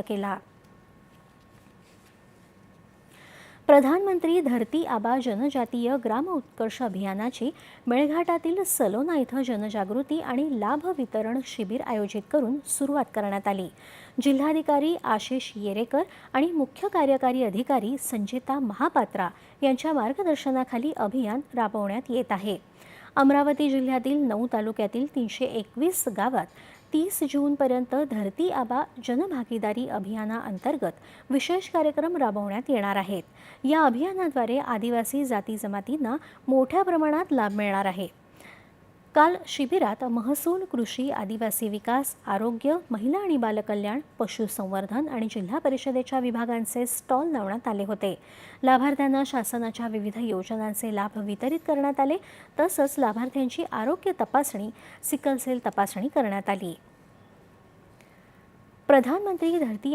केला. प्रधानमंत्री धरती आबा जनजातीय ग्राम उत्कर्ष अभियानाची मेळघाटातील सलोना इथं जनजागृती आणि लाभ वितरण शिबिर आयोजित करून सुरुवात करण्यात आली. जिल्हाधिकारी आशिष येरेकर आणि मुख्य कार्यकारी अधिकारी संजिता महापात्रा यांच्या मार्गदर्शनाखाली अभियान राबवण्यात येत आहे. अमरावती जिल्ह्यातील नऊ तालुक्यातील तीनशे एकवीस गावात तीस जूनपर्यंत धरती आबा जनभागीदारी अभियानाअंतर्गत विशेष कार्यक्रम राबवण्यात येणार आहेत. या अभियानाद्वारे आदिवासी जाती जमातींना मोठ्या प्रमाणात लाभ मिळणार आहे. काल शिबिरात महसूल कृषी आदिवासी विकास आरोग्य महिला आणि बालकल्याण पशुसंवर्धन आणि जिल्हा परिषदेच्या विभागांचे स्टॉल लावण्यात आले होते. लाभार्थ्यांना शासनाच्या विविध योजनांचे लाभ वितरित करण्यात आले. तसंच लाभार्थ्यांची आरोग्य तपासणी सिकलसेल तपासणी करण्यात आली. प्रधानमंत्री धरती